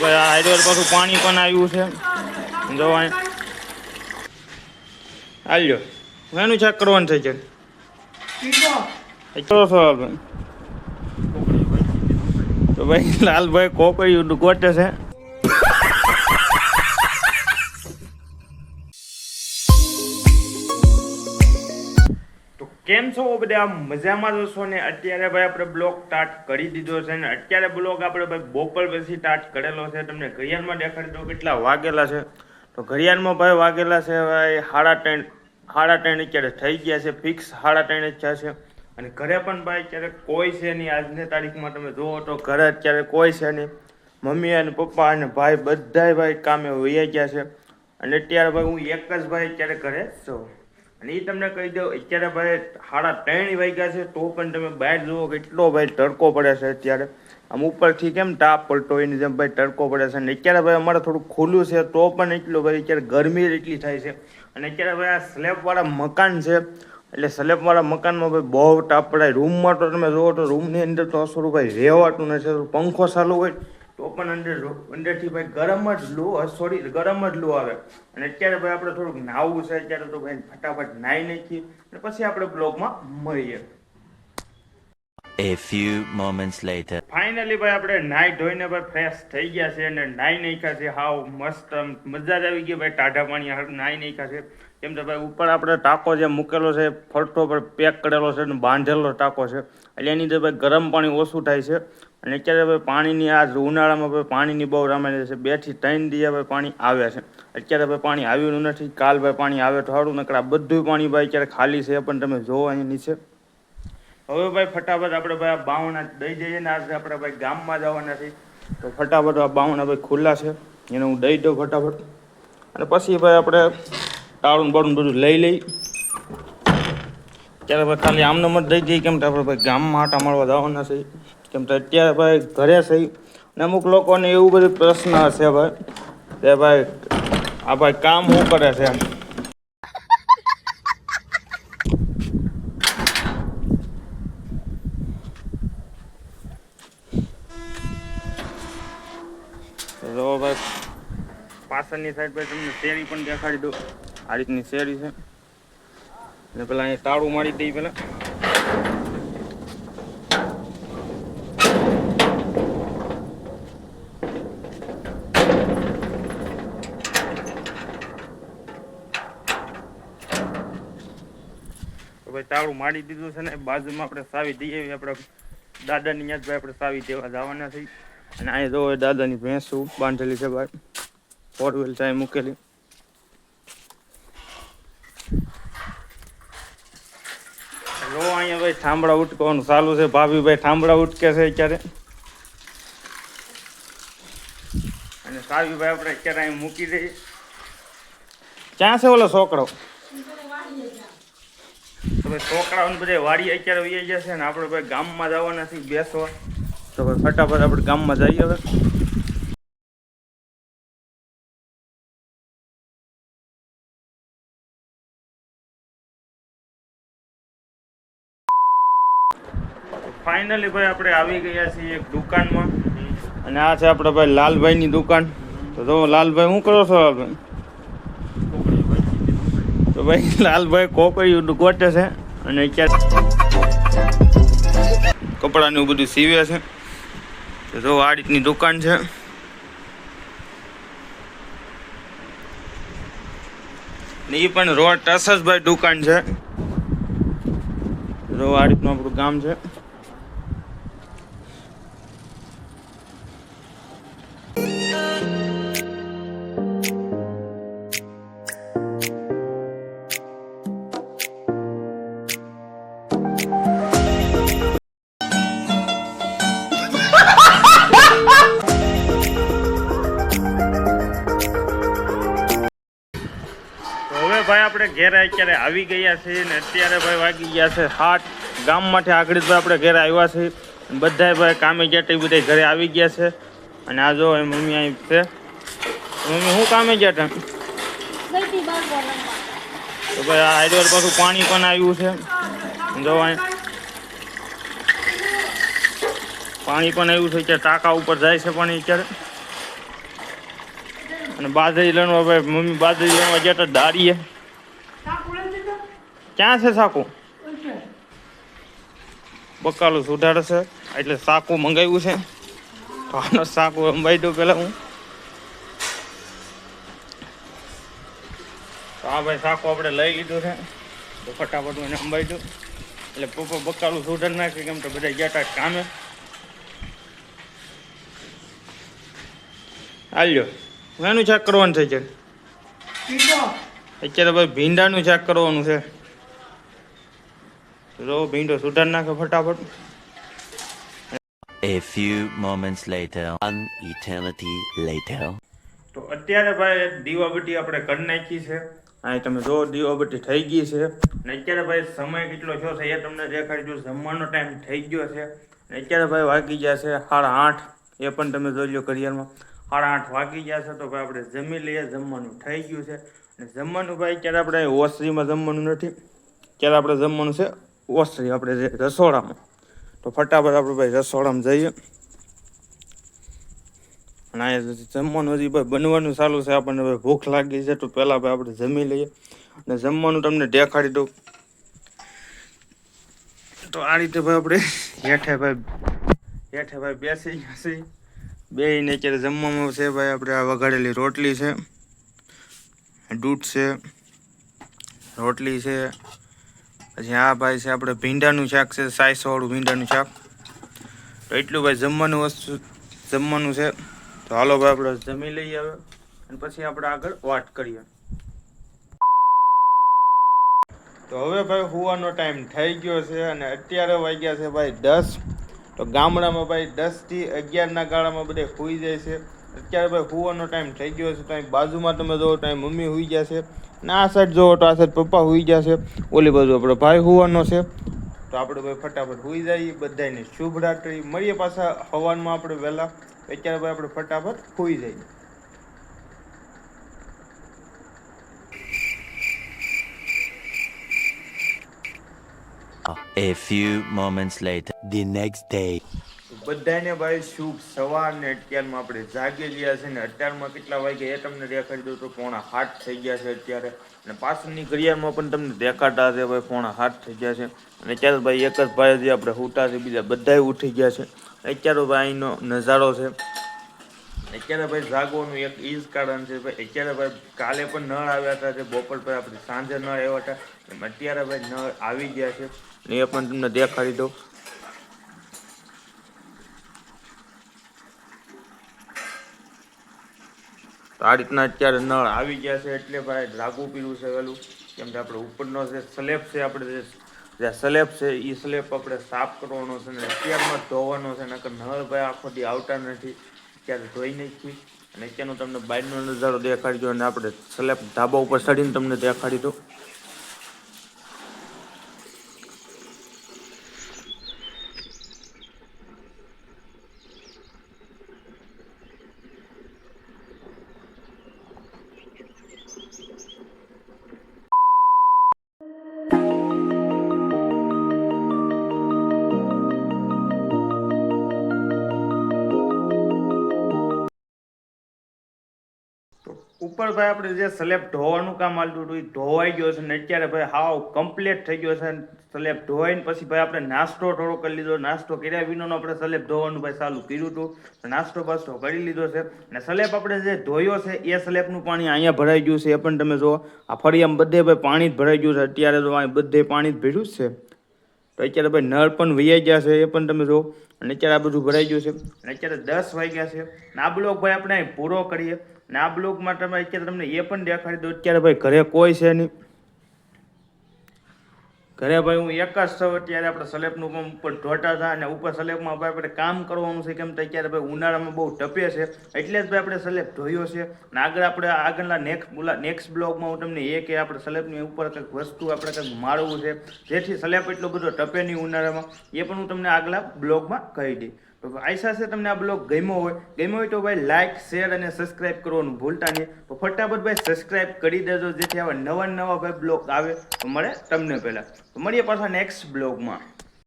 ભાઈ આ હાઈડર પાછું પાણી પણ આવ્યું છે. જો અહીં હાલ્યો. એનું ચેક કરવાનું થઈ છે કરો છો? આપણે તો ભાઈ લાલભાઈ કોકરી ગોટે છે. કેમ છો બધા? મજામાં જશો ને? અત્યારે ભાઈ આપણે બ્લોગ સ્ટાર્ટ કરી દીધો છે ને અત્યારે બ્લોગ આપણે ભાઈ બપોર પછી સ્ટાર્ટ કરેલો છે. તમને ઘડિયાળમાં દેખાડી દો કેટલા વાગેલા છે. તો ઘડિયાળમાં ભાઈ વાગેલા છે ભાઈ સાડા ત્રણ સાડા ત્રણ અત્યારે થઈ ગયા છે. ફિક્સ સાડા ત્રણ જ છે. અને ઘરે પણ ભાઈ અત્યારે કોઈ છે નહીં. આજની તારીખમાં તમે જુઓ તો ઘરે અત્યારે કોઈ છે નહીં. મમ્મી અને પપ્પા અને ભાઈ બધાય ભાઈ કામે વહી ગયા છે. અને અત્યારે ભાઈ હું એક જ ભાઈ અત્યારે ઘરે છું. અને એ તમને કહી દઉં, અત્યારે ભાઈ સાડા ત્રણ વાગ્યા છે, તો પણ તમે બહાર જુઓ કેટલો ભાઈ તડકો પડે છે અત્યારે. આમ ઉપરથી કેમ તાપ પડતો એની જેમ ભાઈ તડકો પડે છે. અને અત્યારે ભાઈ અમારે થોડું ખુલ્લું છે, તો પણ એટલું ભાઈ અત્યારે ગરમી એટલી થાય છે. અને અત્યારે ભાઈ આ સ્લેબવાળા મકાન છે, એટલે સ્લેબવાળા મકાનમાં ભાઈ બહુ તાપ પડાય રૂમમાં તો તમે જુઓ તો રૂમની અંદર તો અસરું ભાઈ રહેવાતું નથી પંખો ચાલુ હોય. તો પણ અંદર અંદરથી ભાઈ ગરમ જ લો સોરી ગરમ જ લો આવે. અને અત્યારે ભાઈ આપણે થોડુંક નાવું છે, અત્યારે તો ભાઈ ફટાફટ નાહી નાખીએ. અને પછી આપણે બ્લોગમાં મળીએ. A few moments later. Finally ભાઈ, આપણે નાઈ ધોઈને ભાઈ ફ્રેશ થઈ ગયા છે અને નાઈ નાખ્યા છે. હાવ મસ્ત મજા જ આવી ગઈ ભાઈ, ટાઢા પાણી નાઈ નાખ્યા છે. કેમ કે ભાઈ, ઉપર આપણે ટાંકો જે મૂકેલો છે, ફરતો પર પેક કરેલો છે અને બાંધેલો ટાંકો છે. એટલે એની અંદર ભાઈ ગરમ પાણી ઓછું થાય છે. અને અત્યારે ભાઈ પાણીની આ ઉનાળામાં ભાઈ પાણીની બહુ રામાયણ છે. બેથી ત્રણ દિવસ ભાઈ પાણી આવે છે. અત્યારે ભાઈ પાણી આવ્યું નથી. કાલ ભાઈ પાણી આવે તો સારું. નકર બધું પાણી ભાઈ અત્યારે ખાલી છે. પણ તમે જોવો અહીં નીચે. હવે ભાઈ ફટાફટ આપણે ભાઈ આ બાવણા દઈ જઈએ ને આજે આપણે ભાઈ ગામમાં જવાના છે તો ફટાફટ આ બાવણા ભાઈ ખુલ્લા છે. એને હું દઈ દઉં ફટાફટ. અને પછી ભાઈ આપણે ટાળું બાળું બધું લઈ લઈ. ત્યારે ભાઈ ખાલી આમને મત દઈ દઈએ કેમ કે આપણે ભાઈ ગામમાં આટા મારવા જવાના છે કેમ તો અત્યારે ભાઈ ઘરે છે અને અમુક લોકોને એવું બધું પ્રશ્ન હશે ભાઈ, કે ભાઈ આ ભાઈ કામ શું કરે છે? તો ભાઈ પાછળની સાઈડ પર તમને શેરી પણ દેખાડી દઉં. આ રીતની શેરી છે. એટલે પેલા અહીંયા તાળું મારી દઈ પેલા. ભાઈ તાળું મારી દીધું છે ને, બાજુમાં આપણે સાવી દઈએ. આપણે દાદાની યાદ ભાઈ આપણે સાવી દેવા જવાના છીએ. અને અહીંયા જો દાદાની ભેંસું બાંધેલી છે ભાઈ. ફોર વ્હીલ ચાય મૂકેલી. લો, અહીંયા ભાઈ ઠામડા ઉટકે છે અત્યારે. અને સાવી ભાઈ આપણે અત્યારે અહીં મૂકી દઈએ. ક્યાં છે ઓલો છોકરો? હવે છોકરાઓને બધા વાડી અત્યારે વહી જશે ને આપણે ભાઈ ગામમાં જવાના છીએ, બેસવા. તો ફટાફટ આપણે ગામમાં જઈએ હવે. ફાઇનલી ભાઈ આપણે આવી ગયા છીએ એક દુકાનમાં. અને આ છે આપણે ભાઈ લાલભાઈની દુકાન. તો જો લાલભાઈ, શું કરો છો લાલભાઈ? તો ભાઈ લાલભાઈ કોકરિયું ગોટે છે. અને અત્યારે કપડાનું બધું સીવે છે. તો જો આ રીતની દુકાન છે. ને એ પણ રોડ ટસસભાઈ દુકાન છે. જો આ રીતનું આપણું ગામ છે. આપણે ઘેર અત્યારે આવી ગયા છીએ ને અત્યારે ભાઈ વાગી ગયા છે હાટ ગામમાંથી આગળ તો આપણે ઘરે આવ્યા છીએ. બધાય ભાઈ કામે ગયા તે બધા ઘરે આવી ગયા છે. અને આ જો મમ્મી અહીં છે. મમ્મી શું કામે ગયા રમવા. તો ભાઈ આ હાઈડર પાછું પાણી પણ આવ્યું છે. જો પાણી પણ આવ્યું છે. અત્યારે ટાંકા ઉપર જાય છે પાણી અત્યારે. અને બાજરી લણવા ભાઈ મમ્મી બાજરી લણવા ગયા હતા દાડીએ ક્યાં છે સાકુ? બકાલું સુધારે છે એટલે સાકુ મંગાવ્યું છે. તો આનો સાકુ અંબાઈ દઉં પેલા હું. તો આ ભાઈ સાકુ આપણે લઈ લીધું છે. તો ફટાફટ હું એને અંબાઈ દઉં એટલે પપ્પા બકાલું સુધાર નાખે કેમ તો બધા ગયા કામે. હાલ્યો. એનું ચેક કરવાનું છે અત્યારે ભાઈ ભીંડાનું ચેક કરવાનું છે. જો ભીંડો સુધાર નાખે ફટાફટ. A few moments later. an eternity later. તો અત્યારે ભાઈ દીવાબત્તી આપણે કરી નાખી છે. અહીં તમે જો દીવાબત્તી થઈ ગઈ છે. અને અત્યારે ભાઈ સમય કેટલો થયો છે એ તમને દેખાડી દઉં જમવાનો ટાઈમ થઈ ગયો છે. અને અત્યારે ભાઈ વાગી ગયા છે સાડા આઠ. એ પણ તમે જોઈ લો કરિયરમાં સાડા આઠ વાગી ગયા છે તો ભાઈ આપણે જમી લઈએ. જમવાનું થઈ ગયું છે. અને જમવાનું ભાઈ અત્યારે આપણે ઓસરીમાં જમવાનું નથી. અત્યારે આપણે જમવાનું છે ઓસરી આપણે રસોડામાં. તો ફટાફટ આપણે ભાઈ રસોડામાં જઈએ. અને જમવાનું હજી ભાઈ બનવાનું ચાલુ છે, આપણને ભાઈ ભૂખ લાગી છે, તો પહેલાં ભાઈ આપણે જમી લઈએ. અને જમવાનું તમને દેખાડી દઉં. તો આ રીતે ભાઈ આપણે હેઠે ભાઈ હેઠે ભાઈ બેસી ગયા છીએ. ને અત્યારે જમવામાં છે ભાઈ આપણે આ વઘાડેલી રોટલી છે, દૂધ છે, રોટલી છે પછી આ ભાઈ છે આપણે ભીંડાનું શાક છે, સાયસોવાળું ભીંડાનું શાક. તો એટલું ભાઈ જમવાનું વસ્તુ, જમવાનું છે. તો હાલો ભાઈ આપણે જમી લઈએ હવે. અને પછી આપણે આગળ વાત કરીએ. તો હવે ભાઈ હુવાનો ટાઈમ થઈ ગયો છે અને અત્યારે વાગ્યા છે ભાઈ દસ. તો ગામડામાં ભાઈ દસથી અગિયારના ગાળામાં બધે સૂઈ જાય છે. અત્યારે ભાઈ હુવાનો ટાઈમ થઈ ગયો છે ત્યાં બાજુમાં તમે જોવો ત્યાં મમ્મી હોઈ ગયા છે. ને આ સાઈડ જોવો તો આ સાઈડ પપ્પા હોઈ ગયા છે. ઓલી બાજુ આપણો ભાઈ હોવાનો છે. તો આપણે ભાઈ ફટાફટ હોઈ જઈએ બધાને શુભ રાત્રિ મળીએ પાછા હવાનમાં આપણે વહેલા. અત્યારે ભાઈ આપણે ફટાફટ હોઈ જઈએ. A few moments later. The next day. બધાને ભાઈ શુભ સવાર ને અત્યારમાં આપણે જાગી ગયા છે ને અત્યારમાં કેટલા વાગે એ તમને દેખાડી દઉં તો પોણા હાથ થઈ ગયા છે અત્યારે. અને પાછળની ઘડિયાળમાં પણ તમને દેખાતા છે ભાઈ પોણા હાથ થઈ ગયા છે. અને અત્યારે ભાઈ એક જ ભાઈ હજી આપણે ઉઠા છે, બીજા બધાય ઉઠી ગયા છે. અત્યારે ભાઈ અહીંનો નજારો છે. અત્યારે ભાઈ જાગવાનું એક ઈ જ કારણ છે ભાઈ. અત્યારે ભાઈ કાલે પણ નળ આવ્યા હતા જે બપોર પર આપણે સાંજે નળ આવ્યા હતા. અત્યારે ભાઈ નળ આવી ગયા છે. એ પણ તમને દેખાડી દઉં. તો આ રીતના અત્યારે નળ આવી ગયા છે એટલે ભાઈ લાગુ પીવું છે વહેલું. કેમ કે આપણે ઉપરનો જે સ્લેબ છે, આપણે જે જે સ્લેબ છે એ સ્લેબ આપણે સાફ કરવાનો છે ને અત્યારમાં ધોવાનો છે, નકર નળ ભાઈ આખો દી આવતા નથી. અત્યારે ધોઈ નથી અને અત્યારનો તમને બહારનો નજારો દેખાડી દો અને આપણે સ્લેબ ધાબા ઉપર ચડીને તમને દેખાડી દો ભાઈ આપણે જે સ્લેબ ધોવાનું કામ હાલતું હતું, એ ધોવાઈ ગયો છે ને અત્યારે ભાઈ હાવ કમ્પ્લીટ થઈ ગયો છે સ્લેબ ધોવાઈને પછી ભાઈ આપણે નાસ્તો થોડો કરી લીધો. નાસ્તો કર્યા વિનાનો આપણે સ્લેબ ધોવાનું ભાઈ ચાલુ કર્યું હતું. નાસ્તો પાસ્તો કરી લીધો છે. અને સ્લેબ આપણે જે ધોયો છે, એ સ્લેબનું પાણી અહીંયા ભરાઈ ગયું છે. એ પણ તમે જુઓ, આ ફળિયામાં બધે ભાઈ પાણી જ ભરાઈ ગયું છે. અત્યારે તો અહીં બધે પાણી જ ભર્યું છે. તો અત્યારે ભાઈ નળ પણ વૈયા ગયા છે, એ પણ તમે જો અને અત્યારે આ બધું ભરાઈ ગયું છે. અને અત્યારે દસ વાગ્યા છે. અને આ બ્લોગ ભાઈ આપણે પૂરો કરીએ. અને આ બ્લોગમાં તમે અત્યારે તમને એ પણ દેખાડી દો અત્યારે ભાઈ ઘરે કોઈ છે નહીં. ઘરે ભાઈ હું એક જ છું, અત્યારે આપણે સ્લેબનું પણ ઉપર ઢોટા હતા અને ઉપર સ્લેબમાં ભાઈ આપણે કામ કરવાનું છે કેમ તો અત્યારે ભાઈ ઉનાળામાં બહુ ટપે છે, એટલે જ ભાઈ આપણે સ્લેબ ધોયો છે. અને આગળ આપણે આગળના નેક્સ્ટ નેક્સ્ટ બ્લોગમાં હું તમને એ કે આપણે સ્લેબની ઉપર કંઈક વસ્તુ આપણે કંઈક માળવું છે, જેથી સ્લેબ એટલો બધો ટપે નહીં ઉનાળામાં. એ પણ હું તમને આગલા બ્લોગમાં કહી દઈ તો છે તમને આ બ્લોગ ગમ્યો હોય. ગમ્યો હોય તો ભાઈ લાઇક શેર અને સબસ્ક્રાઇબ કરવાનું ભૂલતા નહીં. તો ફટાફટ ભાઈ સબસ્ક્રાઇબ કરી દેજો, જેથી આવા નવા નવા ભાઈ બ્લોગ આવે. તો મળે તમને પહેલાં. તો મળીએ પાછા નેક્સ્ટ બ્લોગમાં